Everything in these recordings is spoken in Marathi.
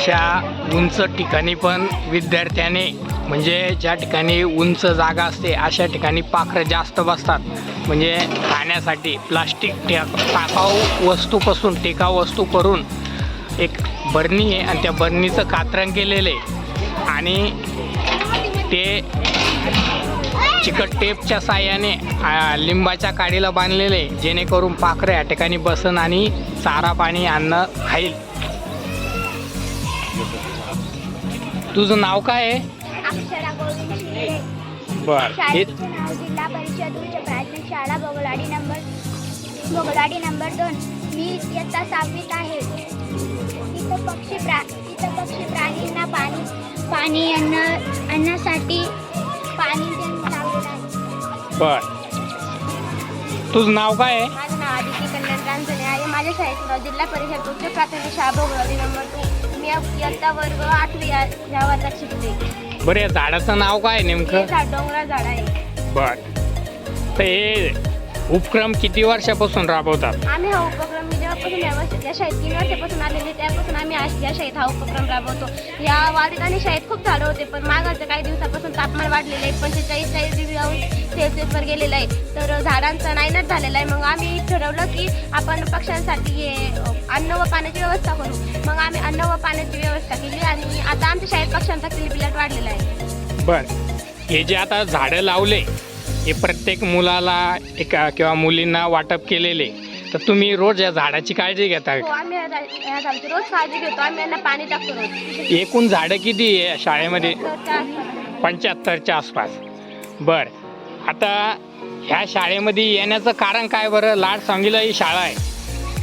अशा उंच ठिकाणी पण विद्यार्थ्याने म्हणजे ज्या ठिकाणी उंच जागा असते अशा ठिकाणी पाखरं जास्त बसतात. म्हणजे खाण्यासाठी प्लास्टिक टे टाकाऊ वस्तूपासून टेकाऊ वस्तू करून एक बरणी आहे आणि त्या बरणीचं कातरण केलेलं आहे. आणि ते चिकट टेपच्या साह्याने लिंबाच्या काडीला बांधलेले जेणेकरून पाखरं या ठिकाणी बसन आणि चारा पाणी अन्न खाईल. तुझं नाव काय आहे? अक्षरा गोविंद शिंदे. बर. हे शाळेचं नाव जिल्हा परिषद उच्च प्राथमिक शाळा बगलाडी नंबर बगलाडी नंबर दोन. मी इयत्ता सहावीत आहे. इथं पक्षी प्रा इथं पक्षी प्राणींना पाणी पाणी अन्न अन्नासाठी पाणी लावलेलं आहे बर. तुझं नाव काय आहे? माझं नाव आदिती कल्याण रांजणे आहे. माझ्या शाळेचं नाव जिल्हा परिषद उच्च प्राथमिक शाळा बगलाडी नंबर टू मी इयत्ता वर्ग आठवी या या वर्गात शिकते बरं या झाडाचं नाव काय हे नेमकं? झाड डोंगराळ झाड आहे. बर. तर हे उपक्रम किती वर्षापासून राबवतात? आम्ही हा उपक्रम मी जेव्हापासून वर्षी या शाळेत तीन वर्षापासून आलेले त्यापासून आम्ही आज या शाळेत हा उपक्रम राबवतो. या वाडीत आणि शाळेत खूप झाडं होते पण मागाच्या काही दिवसापासून तापमान वाढलेलं आहे पंचेचाळीस चाळीस डिग्री अंश सेल्सिअसवर गेलेलं आहे. तर झाडांचा नायनाट झालेला आहे. मग आम्ही ठरवलं की आपण पक्ष्यांसाठी हे अन्न व पाण्याची व्यवस्था करू. मग आम्ही अन्न व पाण्याची व्यवस्था केली आणि आता आमच्या शाळेत पक्ष्यांचा किलबिलाट वाढलेला आहे. बर. हे जे आता झाडं लावले हे प्रत्येक मुलाला एका किंवा मुलींना वाटप केलेले तर तुम्ही रोज या झाडाची काळजी घेता? हो आम्ही या झा- या झाडाची रोज काळजी घेतो. आम्ही यांना पाणी टाकतो रोज. एकूण झाडं किती आहे या शाळेमध्ये? तर त्या- पंच्याहत्तरच्या आसपास. बर. आता ह्या शाळेमध्ये येण्याचं कारण काय बरं? लाड सांगीला ही शाळा आहे.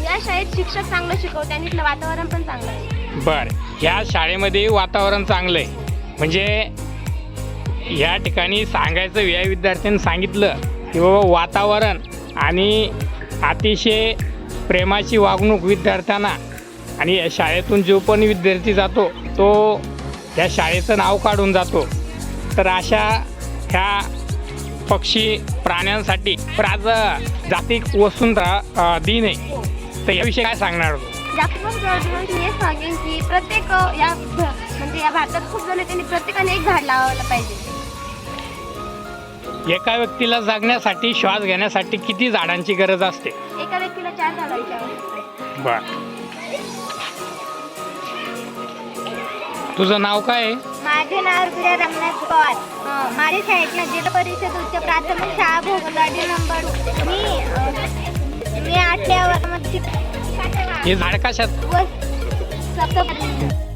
या शाळेत शिक्षक चांगलं शिकवते आणि इथलं वातावरण पण चांगलं आहे. बर. ह्या शाळेमध्ये वातावरण चांगलं आहे. म्हणजे ह्या ठिकाणी सांगायचं या विद्यार्थ्यांनी सांगितलं की बाबा वातावरण आणि अतिशय प्रेमाची वागणूक विद्यार्थ्यांना आणि या शाळेतून जो पण विद्यार्थी जातो तो या शाळेचं नाव काढून जातो. तर अशा ह्या पक्षी प्राण्यांसाठी आज जागतिक वसुंधरा दिन आहे. तर याविषयी काय सांगणार? होतो जागतिक सांगेन की प्रत्येक या म्हणजे या भारतात खूप जण त्यांनी प्रत्येकाने एक झाड लावायला पाहिजे. एका व्यक्तीला जगण्यासाठी श्वास घेण्यासाठी किती झाडांची गरज असते? एका व्यक्तीला चार झाडांची आवश्यकता आहे बर. तुझं नाव काय आहे? माझे नाव रमनाथ अ, माझ्या शाळेतला जिल्हा परिषद उच्च प्राथमिक शाळा भोगलाडी नंबर मी मी आठव्या वर्गामध्ये हे झाड कशात? व सप्त